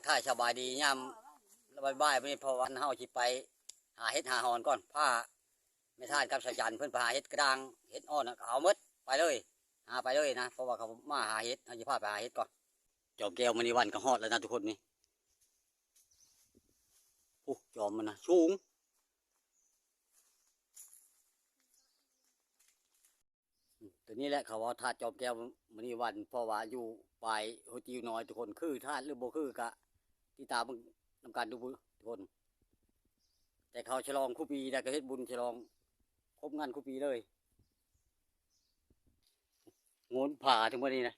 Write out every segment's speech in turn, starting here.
กทายสบายดียามบ่ายๆมื้อนี้เพอวันเฮาสิไป หาเฮ็ดหาหอนก่อนผ้าไม่ท่านกับสะจันเพิ่อนไปหาเฮ็ดกระดางเฮ็ดอ่อนเอาหมดไปเลย หาไปเลยนะเพราะว่าเขามาหาเฮ็ดเฮาสิพาไปหาเฮ็ดก่อนจอมแก้วมื้อนี้วันก็ฮอดแล้วนะทุกคนนี่โอ้จอมมันนะสูงตัวนี้แหละเขาว่าธาตุจอมแก้วมื้อนี้วันเพราะว่าอยู่ปลายโฮจิวน้อยทุกคนคือธาตุหรือโบคือกะ ที่ตามมึงนำการดูบุญทุกคน แต่เขาฉลองคู่ปีได้ก็เฮ็ดบุญฉลอง ครบงานคู่ปีเลยงนผ่าถึงวันนี้นะ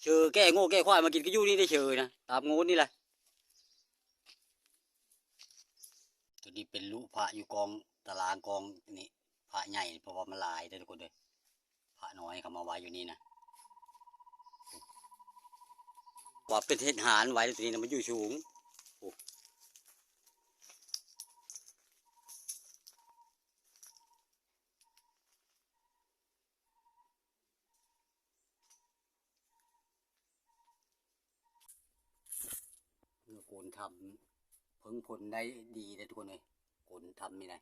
เชือแก้โง่แก้ควายมากินก็อยู่นี่ได้เชือนะตามงนนี่แหละตัวนี้เป็นลูกพระอยู่กองตารางกองนี่พระใหญ่เพราะว่ามันลายเด้ทุกคนเลยพระน้อยเขามาไว้อยู่นี่นะ ว่าเป็นเทศหารไว้ตัวนี้นะมันอยู่สูงเมื่อโกนทำเพิ่งผลได้ดีเลยทุกคนเลยโกนทำนี่นะ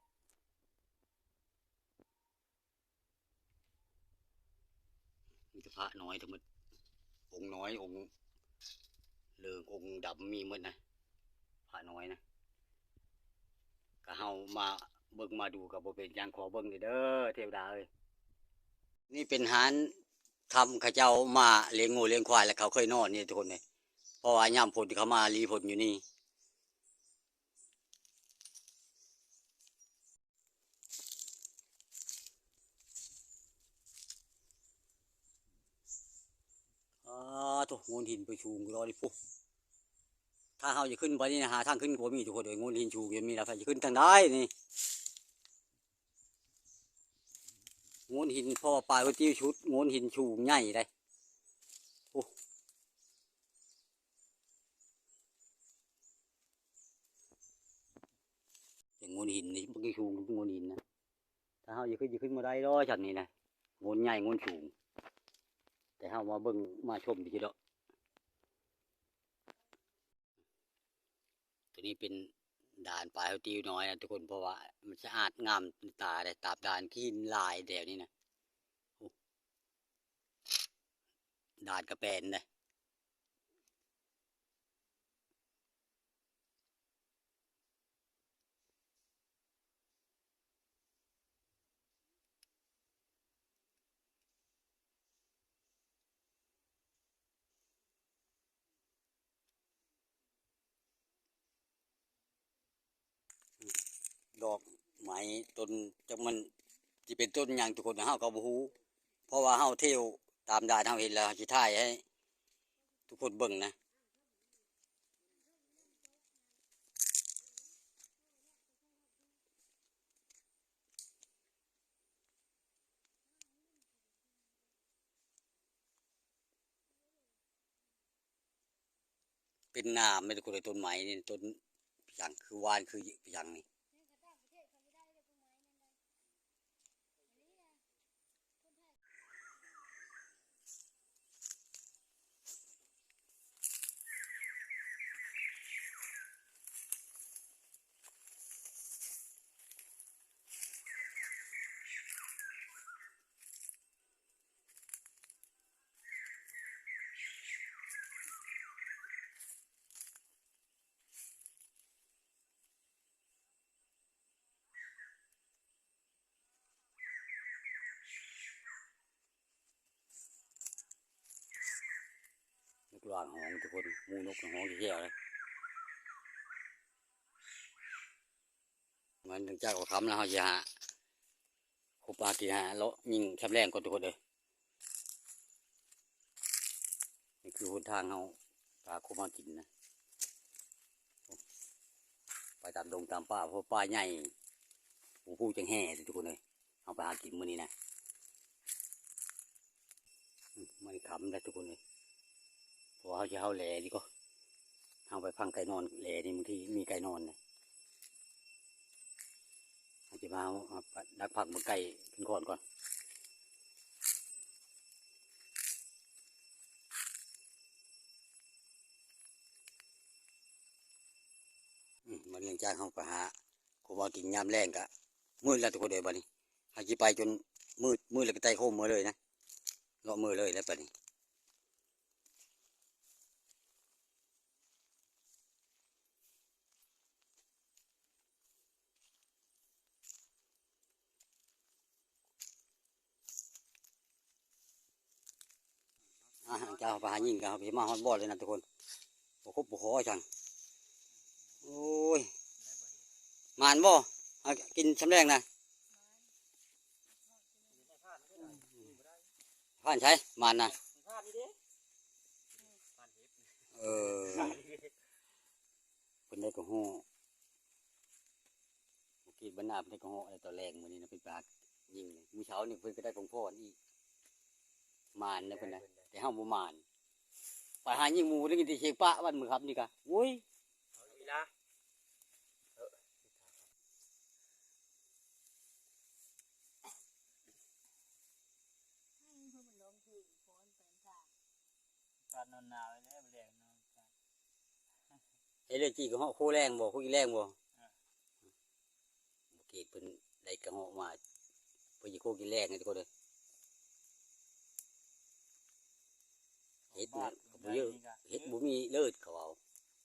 มีพระน้อยทั้งหมดองค์น้อยองค์ เลืององค์ดำมีหมดนะพระน้อยนะก็เฮามาเบิ่งมาดูกับโบเป็นยังขอเบิ่งเด้อเทวดาเอ้ยนี่เป็นหานทำข้าเจ้ามาเลี้ยงงูเลี้ยงควายแล้วเขาเคยนอนนี่ทุกคนเลยเพราะว่ายามผลที่เขามารีผลอยู่นี่ ตัวงูหินไปชูงรอดิปุ๊ถ้าเขาจะขึ้นไปนี่นะหาทางขึ้นก็มีทุกคนเลยงูหินชูยังมีนะใครจะขึ้นทางได้นี่งูหินพ่อปลายวันที่ชุดงูหินชูใหญ่เลยอย่างงูหินนี่มันก็สูงงูหินนะถ้าเฮาจะขึ้นจะขึ้นมาได้ร้อยฉันนี่นะงูใหญ่งูสูง แต่ห้ามาเบิ้งมาชมดีแล้วตัวนี้เป็นด่านปลายเขาติวน้อยนะทุกคนเพราะว่า มันสะอาดงามตาแต่ตาบด่านขี้ลายเดี๋ยวนี้นะด่านกระแปนนะ ดอกไม้ต้นจักมันจะเป็นต้นอย่างทุกคนเฮาก็บ่ฮู้เพราะว่าเฮาเที่ยวตามด่านเฮาเห็นแล้วสิถ่ายให้ ทุกคนเบิ่งนะเป็นน้ำไม่ทุกคนเลยต้นไม้นี่ต้นอย่างคือวานคืออย่างนี้นก หองทุกคนมูนกหองเที่เลยมันถึงจากเอาคำแล้วเขาจะหาคูปากีหาเลาะยิงชับแรงก่อนทุกคนเลยนี่คือหนทางเขาปลาคูมากินนะไปตามดงตามป่าเพราะป่าใหญ่ผู้ผู้จังแห่ทุกคนเลยเอาไปหากินมื้อนี้นะอืมมันคำได้ทุกคนเลย หัวเขาจะเข้าแหล่ดีก็เอาไปพังไก่นอนแหล่นี่บางทีมีไก่นอนเนี่ยอาจจะมาดักผักบนไก่ขึ้นก่อนก่อนมันเลี้ยงจ้างเขาไปหาขบว่ากินยามแรงกะมืดแล้วตัวเดียวบ้านี้หากีไปจนมืดมืดเลยไปไต่โคมมือเลยนะเลาะมือเลยแล้วบ้านี้ อ่าเจ้าไปหายิงกันไปมาฮอตบอดเลยนะทุกคนบุคบบุคอจังโอ้ยมานบ่กินช้ำแรงนะผ่านใช้มานนะเออเป็นได้กระห้อเมื่อกี้บรรณาเป็นได้กระห้อะไรตัวแรงมือนี้นะเป็นปลายิงมือเช้านี่เพิ่นก็ได้ของพ่อนี่มานนะเพิ่นนะ แต่ห้ามบ่มานไปหายิงหมูได้กินที่เชียงปะวันมือครับนี่กะโอ้ยการนอนหนาวแล้วแรงนอนไอ้เรื่องจีกระห้อคู่แรงบ่คู่อีแรงบ่เมื่อกี้เพิ่นได้กระห้อมาเพิ่นสิคู่กินแรงไงทุกคนเด้อ เฮ็ดนะก็บ่เยอะเฮ็ดบ่มีเลิศเขาเอา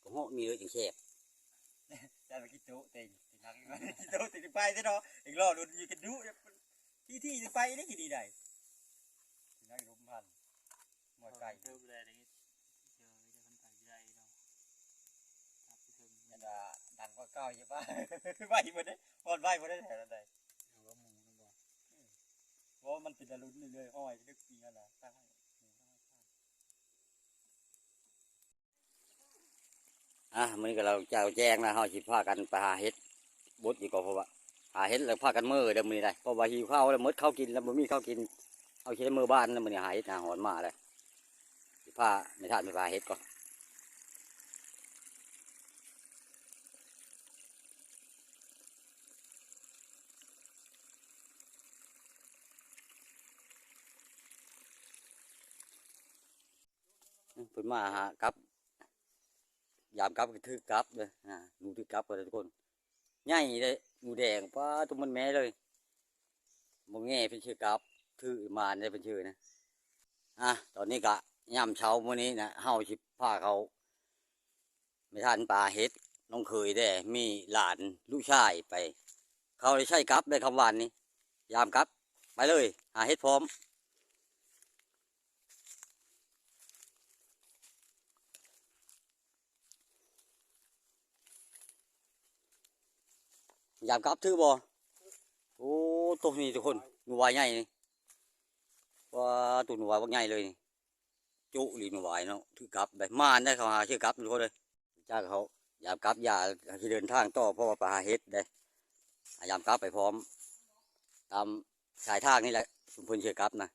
กระห้อมีเลิศจังแซ่บได้ไปกินโต๊ะเต็งตินักกินโต๊ะติไปซะเนาะอีกรอบโดนยิงกันดุที่ที่จะไปได้กี่ดีได้ตินักลมพันหมดไก่เพิ่มเลยอย่างนี้เจอจะคนไทยได้เนาะครับพี่เพิ่มยันดาดังกว่าเก่าใช่ปะไหวหมดเลยพอดไหวหมดเลยแถวนั้นได้ว่าหมูนะบ่เพราะมันเป็นอรุณเรื่อยๆอ้อยลึกปีนั่นแหละตั้งให้หมูตั้งให้ข้าว อะมื้อนี้ก็เราเจ้าแจ้งนะเฮาสิพากันไปหาเฮ็ดบดอยู่ก็เพราะว่าหาเฮ็ดแล้วพากันมือเด้อมื้อนี้ได้เพราะว่าหิวข้าวแล้วมดข้าวกินแล้วบ่มีข้าวกินเอาสิได้มื้อบ้านแล้วมื้อนี้หาเฮ็ดหาหอนมาเลยสิพาไม่ทานไปหาเฮ็ดก่อนเพิ่นมาหากับ ยามกลับก็ถือกลับเลยอ่าหนูถือกลับก็ทุกคนใหญ่เลยหนูแดงป้าตัวมันแม่เลยมองแง่เป็นชื่อกลับถือมาได้เป็นชื่อนะอะตอนนี้กะย่ำเช้ามื้อนี้นะเฮาสิพาเขาไม่ทันปลาเฮ็ดน้องเคยได้ มีหลานลูกชายไป เขาได้ใช้กลับได้คำวานนี้ยามกลับ ไปเลย หาเฮ็ดพร้อม ยามกลับถือบ่โอ้ตัวนี้ทุกคนหนูวายใหญ่นี่ว่าตัวหนูวายบักใหญ่เลยนี่จุลีหนูวายเนาะถือกลับไปมานได้เขาหาชื่อกลับทุกคนเลยจ้าเขายามกลับอย่าที่เดินทางต่อเพราะว่าปหาเฮ็ดได้หายามกลับไปพร้อม ตามสายทางนี่แหละสุมพลชื่อกลับนะ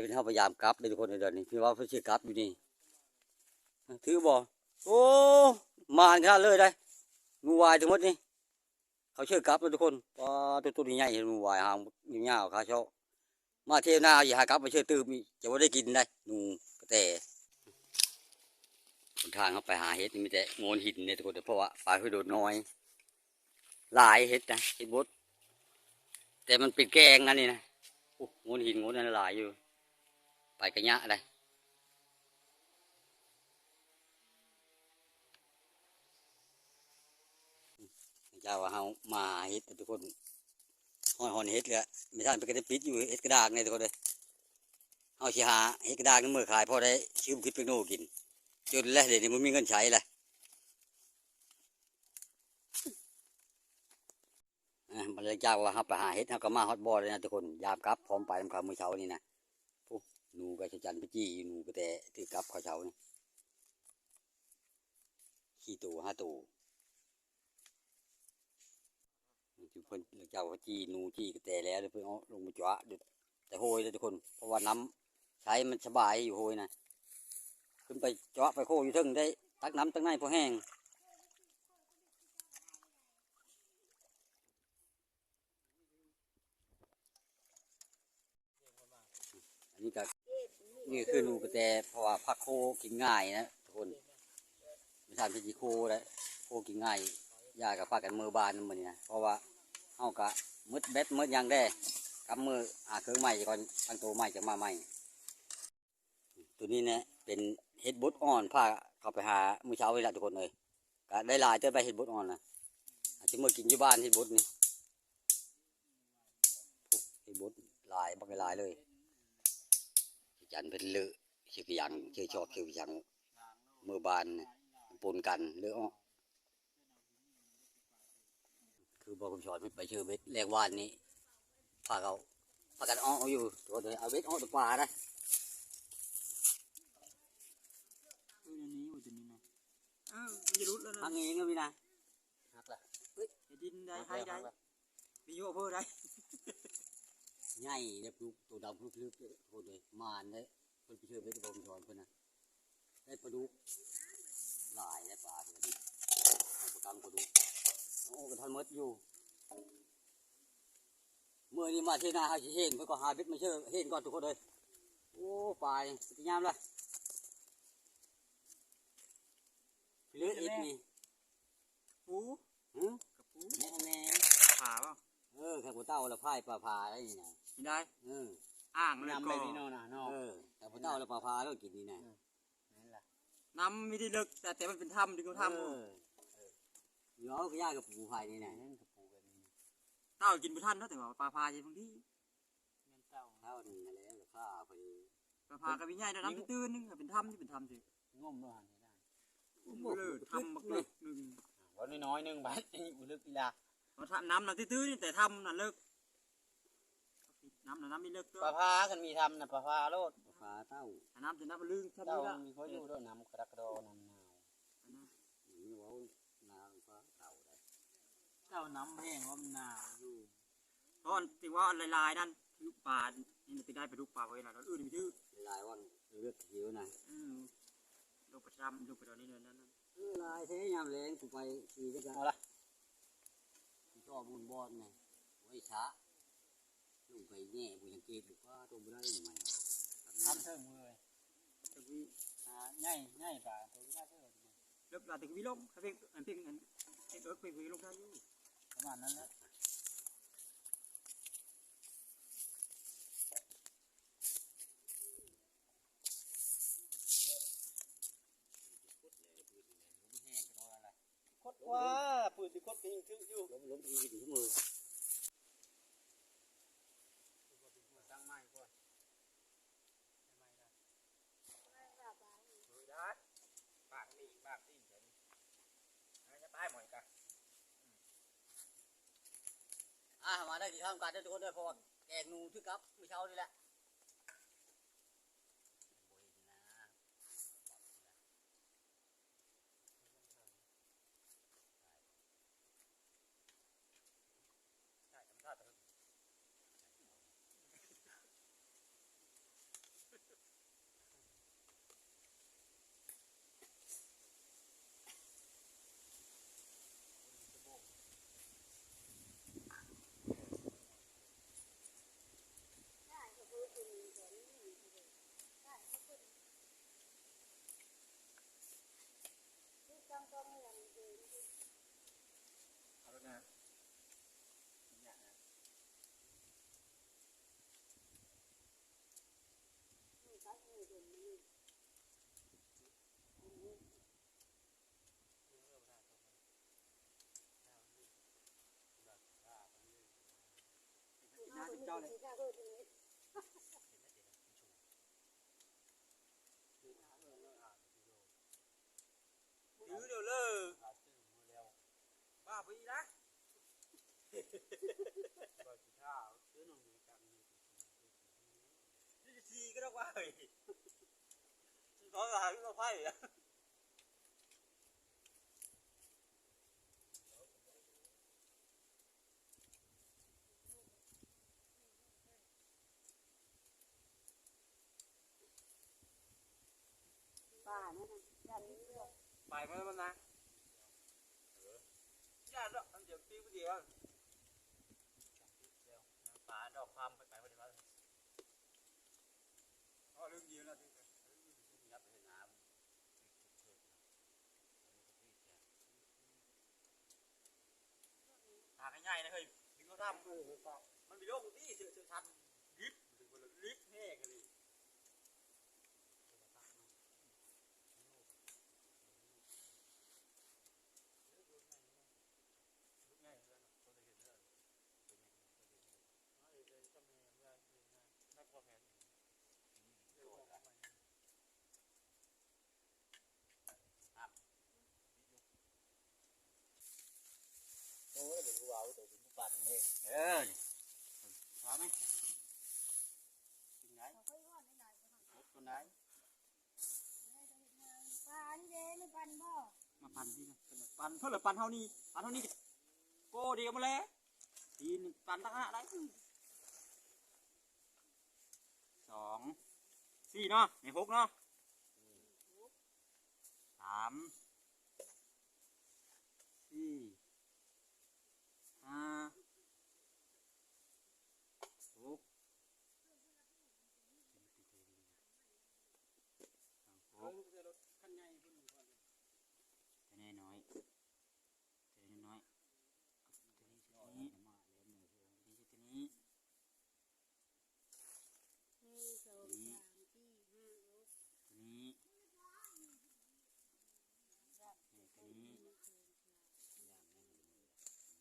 เป็นเฮาพยายามกลับเลยทุกคนในเดือนนี้พี่ว่าเพิ่นชื่อกลับอยู่นี่ถือบ่โอ้มานขนาเลยได้หนูวายทั้งหมดนี่เขาเชื่อกลับเลยทุกคนว่าตัวตัวนี้ใหญ่หนูวายหางยาวๆขาเชาะมาเที่ยวหน้าอย่าหากลับมาเชื่อตื่มอีจะว่าได้กินได้หนูกระแตหนทางเขาไปหาเห็ดมีแต่โงนหินเนี่ยทุกคนเพราะว่าปลาคือโดดน้อย หลายเห็ดนะเห็ดบดแต่มันเป็นแกงนั่นนี่นะโอ้โงนหินโงนนั่นหลายอยู่ ไปกระยะเลยเจ้าว่าเฮามาเฮ็ดทุกคนห้อยหอนเฮ็ดเลยไม่ทันไปกระปิดอยู่เฮ็ดกระดากเนี่ยทุกคนเลยเฮาสิหาเฮ็ดกระดากนั่นมือขายพอได้ชิมคิดไปโน่กินจนแล้วเดี๋ยวนี้มันมีเงินใช้เลยอะมันเลยเจ้าว่าเฮาไปหาเฮ็ดเฮาก็มาฮอตบอลเลยนะทุกคนยามกลับพร้อมไปทำข้าวมือเช้านี่นะ จี้หนูก็แต่ถือกลับเขาเช้านี่ขี้ตูห้าตูจุเพิ่นเจ้าเขาจี้หนูจี้ก็แต่แล้วเพิ่นเอาลงมาจ้วะเดี๋ยวแต่โหยเลยทุกคน เพราะว่าน้ำใช้มันสบายอยู่โหยนะขึ้นไปจ้วะไปโคอยู่ทึ่งได้ ตักน้ำตั้งในพอแห้งอันนี้ก็ นี่คือนูกระแตเพราะว่าผักโคกินง่ายนะทุกคนไม่ทานเป็นจีโคแล้วโคกินง่ายยากับพากันมือบานมันนี่นะเพราะว่าเฮากะมืดเบ็ดมืดยังได้กำมือหาเครื่องใหม่ก่อนตั้งตัวใหม่จะมาใหม่ ตัวนี้เนี่ยเป็นเห็ดบดอ่อนพาเข้าไปหามื้อเช้าเลยละทุกคนเลยก็ได้ลายเจอไปเห็ดบดอ่อนนะอาจจะมากินอยู่บ้านเห็ดบดนี่เห็ดบดลายบักลายเลย จันเป็นเลอะเขียวหยังเขียวชอกเขียวหยังมือบานน่ะปนกันเลอะอ้อคือบอกคุณชอนไม่ไปเชื่อเบ็ดแรงวานนี้พาเขาพากันอ้อเอาอยู่ตัวเดียวเอาเบ็ดอ้อตัวปลาได้เอออันนี้ว่าตัวนี้นะเออมันจะรุดแล้วนะทางเองก็มีนะหักละเฮ้ยดินได้ให้ได้มีโยเพิ่มได้ ใหญ่เด็กลูกตัวดำลึกๆโคตรเลยมานเลยเพิ่นไปเชื่อเบ็ดบอกคุณชอนเพิ่นนะได้ปลาดุกหลายได้ปลาเพิ่นนี่เอาประกังปลาดุกโอ้กระทันหมดอยู่เมื่อนี้มาเที่ยวนาหาสิเห็นเพิ่นก็หาเบ็ดมาเชื่อเห็นก่อนทุกคนเลยโอ้ปลานี่สิยามละเหลืออีกนี่ปูหึกับปูแม่แม่ผ่าเปล่าเออข้าวเต้าละพายปลาพาได้นี่นะ กินได้เอออ่างเลยนำก็ไปนี่เนาะนะเนาะเออข้าวเต้าละปลาพาแล้วกินนี่นะนั่นแหละน้ำไม่ได้ลึกแต่แต่มันเป็นถ้ำที่เขาทำเออเออเดี๋ยวก็ย่างกับปูพายนี่นะนั่นกระปูแบบนี้เต้ากินไปท่านเนาะแต่ว่าปลาพาใช่บางที่แม่นเต้าข้าวนี่นั่นแหละข้าวพอดีปลาพากระวิง่ายนะน้ำตื้นๆนึงเป็นถ้ำที่เป็นถ้ำสิงมด้วยหันนี่ได้เลยถ้ำบักเลิกหนึ่งวันน้อยๆหนึงไปอุลึกอีลาเราทำน้ำน้ำตื้นๆนี่แต่ถ้ำน่ะเลิก น้ำน่ะน้ำไม่เลิกด้วยปลาพากันมีทำนะปลาพาโลดปลาพาเต้าน้ำจะน้ำมันลึงถ้ำเต้านี้ละมีเขาอยู่ด้วยน้ำกระดักกระโดน้ำหนาวนี่ว่านาปลาเต่าได้เต้าน้ำแห้งว่ามันหนาวอยู่เพราะติว่าลายๆนั่นลูกปลานี่ติได้ไปลูกปลาไว้นะแล้วอื่นไม่ชื่อหลายวันเลือดหิวนะอืมลูกประจำลูกประจำนี่เลยนั่นเออลายเท่ยามแรงกูไปขี่ก็จะเอาละชอบบุญบอลไงไว้ช้า ลงไปแง่บุญยังเกตหรือว่าตรงบุได้ยังไงทำเทิงมือเลยตะกี้อ่าง่ายง่ายป่าตัวที่ได้เท่าไหร่เลิกปลาตะก็วิลงเขาเพ่งอันเพ่งอันเพ่งเอิร์กเพ่งวิลงได้อยู่ประมาณนั้นแหละ คดว่าปืนที่คดก็ยังทึกอยู่ ล้มล้มอีกถึงมือ ตั้งไม้ก่อนได้ปากนี่ปากตีนเฉยจะตายหมดกัน อะ มาได้กี่ข้ามการได้ทุกคนด้วยเพราะว่าแกงนูทึกครับเมื่อเช้านี่แหละ ถือเดี๋ยวเลิกบ้าไปนะนี่ bài mới mà na dạ đó anh chịu tiêu cái gì không bà đọc phàm bài bài bài đó lương nhiều là thế หาง่ายๆนะเฮ้ยถึงเขาทำมันมีโรคที่เสือเสือทันลิฟต์ลิฟต์แห้งเลย อ้ยเดี๋ยวกูเอาตัวกูปั่นนี่เออพาไหมถึงไหนคนไหนปานเด้ไม่ปันบ่มาปั่นที่นะปั่นเท่าไหร่ปั่นเท่านี้ปั่นเท่านี้โก้เดียวมาแล้วทีนปั่นตั้งห้าได้สองสี่เนาะในหกเนาะสามสี่ ห้าหกหก คันใหญ่พุ่นก่อน ตัวนี้น้อยตัวนี้น้อยตัวนี้ตัวนี้ตัวนี้ตัวนี้ หนึ่งสองสามสี่ห้าหก ตัวนี้ตัวนี้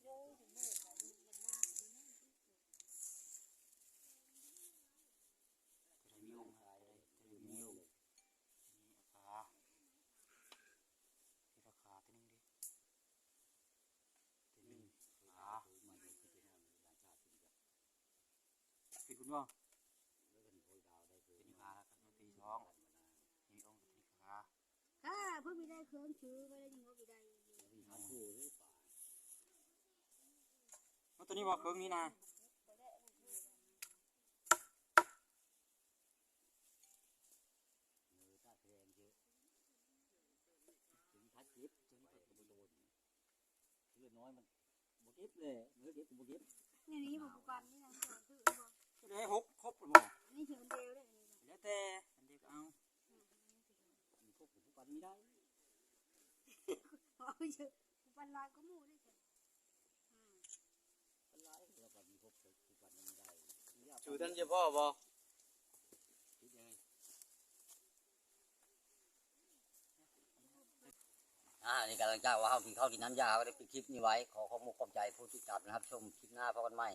เด้อถึงเมื่อกันมันน่า ตัวนี้องค์อะไรตัวนี้องค์นี่ขาที่ราคาตัวนึงดิตัวนี้ขาปิดคุณ บ่ตัวนี้ขาแล้วก็ตัวนี้สองนี่องค์ตัวนี้ขาถ้าเพิ่งมีได้เครื่องชื่อไม่ได้ยิงว่ามีได้แล้วตัวนี้ว่าเครื่องนี้นะพัดเก็บจนพัดกระโดดเลือดน้อยมันบวเก็บเลยเลือดเก็บกูบวเก็บนี่นี่บอกปันนี่นะถือบ่ก็ ได้หกครบหรือเปล่านี่ถือเดียวได้นี่แล้วแต่อันเดียวก็เอามันพวกกูปั่นไม่ได้เอาเยอะปันลายก็มู่ได้จ้ะปั่นไรแล้วปั่นพวกกูปั่นไม่ได้ชูท่านจะพ่อบ่คิดยังไงอ่านี่กำลังจ้าว่าเขากินข้าวกินน้ำยาก็ได้ปิดคลิปนี้ไว้ ขอขอบคุณขอบใจผู้ติดตามนะครับ ชมคลิปหน้าพบกันใหม่